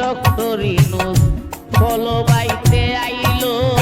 Doctor Yunus follow বাইতে আইলো।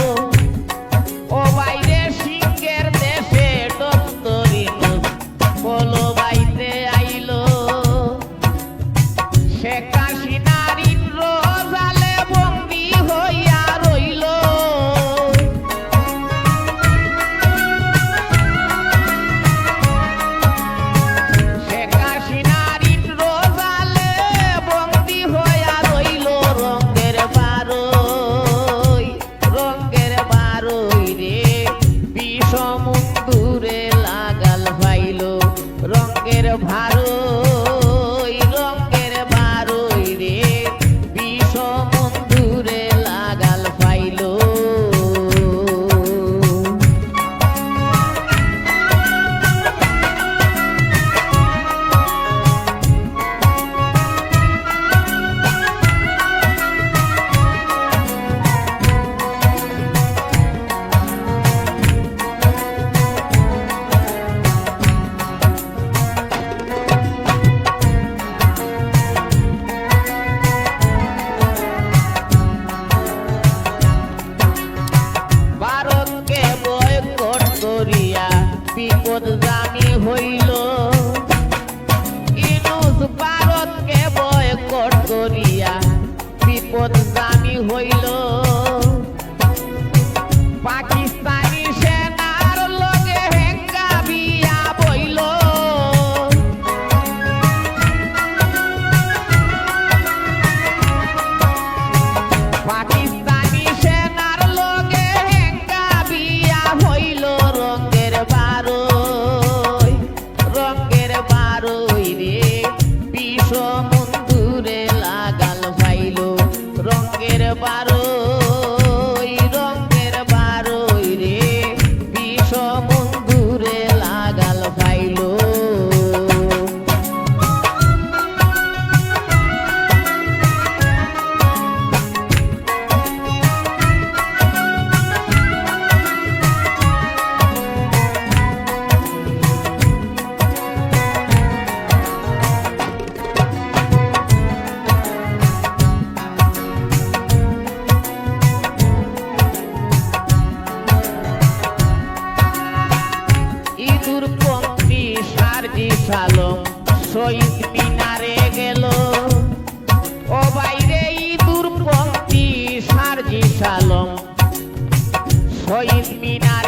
for the সালম শহীদ মিনারে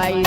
vai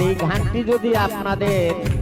আমার এই গানটি যদি আপনাদের